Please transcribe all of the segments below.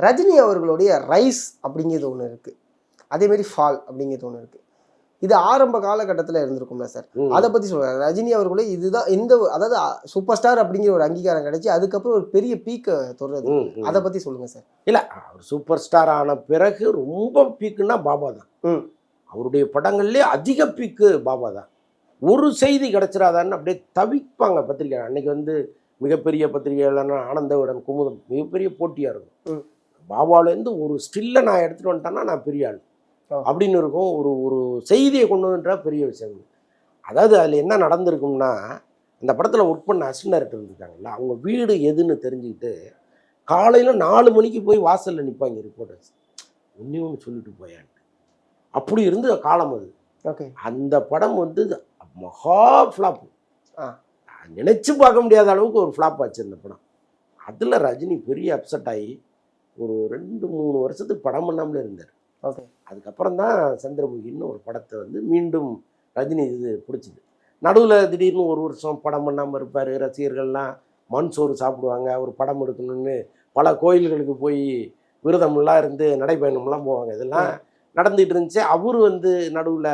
ரஜினி அவர்களுடைய ரைஸ் அப்படிங்கிறது ஒன்று இருக்குது அதேமாரி ஃபால் அப்படிங்கிறது ஒன்று இருக்குது இது ஆரம்ப காலகட்டத்தில் இருந்திருக்கும்ல சார். அதை பற்றி சொல்லுவாங்க ரஜினி அவர்களே இதுதான் எந்த ஒரு- அதாவது சூப்பர் ஸ்டார் அப்படிங்கிற ஒரு அங்கீகாரம் கிடைச்சி அதுக்கப்புறம் ஒரு பெரிய பீக்கை தொடருது. அதை பற்றி சொல்லுங்கள் சார். இல்ல அவர் சூப்பர் ஸ்டார் ஆன பிறகு ரொம்ப பீக்குன்னா பாபா தான். அவருடைய படங்கள்லயே அதிக பீக்கு பாபா தான். ஒரு செய்தி கிடைச்சிடாதான்னு அப்படியே தவிப்பாங்க பத்திரிகை அன்னைக்கு வந்து மிகப்பெரிய பத்திரிகைகள்னா ஆனந்தவிடன் குமுதம் மிகப்பெரிய போட்டியா இருக்கும். பாபாவிலேருந்து ஒரு ஸ்டில்லை நான் எடுத்துட்டு வந்துட்டேன்னா நான் பெரிய ஆள். அப்படின்னு இருக்கும் ஒரு ஒரு செய்தியை கொண்டு வந்துட்டா பெரிய விஷயம். அதாவது அதில் என்ன நடந்திருக்கும்னா அந்த படத்தில் ஒர்க் பண்ண அசிஸ்டன்ட் டைரக்டர் இருந்திருக்காங்கல்ல அவங்க வீடு எதுன்னு தெரிஞ்சுக்கிட்டு காலையில் நாலு மணிக்கு போய் வாசலில் நிற்பாங்க ரிப்போர்ட்டர்ஸ் ஒன்றே ஒன்று சொல்லிட்டு போயான்ட்டு அப்படி இருந்த காலம் அது ஓகே. அந்த படம் வந்து மகா ஃப்ளாப். நினைச்சு பார்க்க முடியாத அளவுக்கு ஒரு ஃப்ளாப் ஆச்சு அந்த படம். அதில் ரஜினி பெரிய அப்செட் ஆகி ஒரு ரெண்டு மூணு வருஷத்துக்கு படம் பண்ணாமலே இருந்தார். ஓகே. அதுக்கப்புறம் தான் சந்திரமுகின்னு ஒரு படத்தை வந்து மீண்டும் ரஜினி இது பிடிச்சிது. நடுவில் திடீர்னு ஒரு வருஷம் படம் பண்ணாமல் இருப்பார் ரசிகர்கள்லாம் மண் சோறு சாப்பிடுவாங்க ஒரு படம் எடுக்கணும்னு பல கோயில்களுக்கு போய் விரதம்லாம் இருந்து நடைப்பயணம்லாம் போவாங்க. இதெல்லாம் நடந்துகிட்டு இருந்துச்சு. அவர் வந்து நடுவில்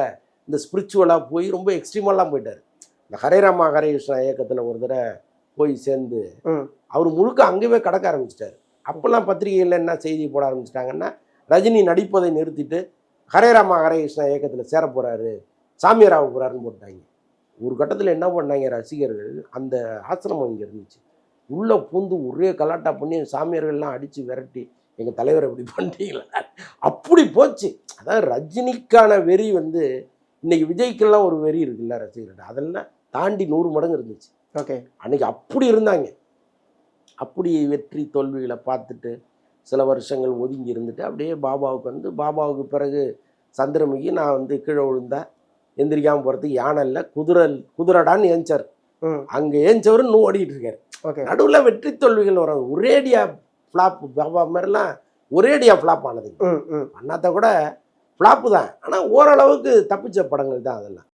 இந்த ஸ்பிரிச்சுவலாக போய் ரொம்ப எக்ஸ்ட்ரீமெல்லாம் போயிட்டார். இந்த ஹரே ராமா ஹரே கிருஷ்ணா இயக்கத்தில் ஒரு தடவை போய் சேர்ந்து. அவர் முழுக்க அங்கேயே கடக்க ஆரம்பிச்சிட்டாரு. அப்போல்லாம் பத்திரிகையில் என்ன செய்தி போட ஆரம்பிச்சிட்டாங்கன்னா ரஜினி நடிப்பதை நிறுத்திட்டு ஹரே ராமா ஹரே கிருஷ்ணா இயக்கத்தில் சேர போகிறாரு சாமியாராக போகிறாருன்னு போட்டாங்க ஒரு கட்டத்தில் என்ன பண்ணாங்க ரசிகர்கள் அந்த ஆசிரமம் இங்கே இருந்துச்சு. உள்ளே பூந்து ஒரே கலாட்டா பண்ணி சாமியார்கள்லாம் அடித்து விரட்டி எங்கள் தலைவர் இப்படி பண்ணிட்டீங்களா? அப்படி போச்சு. அதாவது ரஜினிக்கான வெறி வந்து இன்னைக்கு விஜய்க்கெல்லாம் ஒரு வெறி இருக்குல்ல ரசிகர்கள் அதெல்லாம் தாண்டி நூறு மடங்கு இருந்துச்சு. ஓகே. அன்னைக்கு அப்படி இருந்தாங்க. அப்படி வெற்றி தோல்விகளை பார்த்துட்டு சில வருஷங்கள் ஒதுங்கி இருந்துட்டு அப்படியே பாபாவுக்கு வந்து பாபாவுக்கு பிறகு சந்திரமுகி நான் வந்து கீழே விழுந்தேன் எந்திரிக்காமல் போகிறதுக்கு யானை இல்லை குதிரை குதிரைடான்னு ஏஞ்சார். அங்கே ஏஞ்சவர் இன்னும் ஓடிட்டு இருக்காரு. ஓகே. நடுவில் வெற்றி தோல்விகள் வரும் ஒரேடியா ஃப்ளாப் பாபா மாதிரிலாம் ஒரேடியா ஃப்ளாப் ஆனது அண்ணாத்த கூட ஃப்ளாப்பு தான். ஆனால் ஓரளவுக்கு தப்பிச்ச படங்கள் தான் அதெல்லாம்.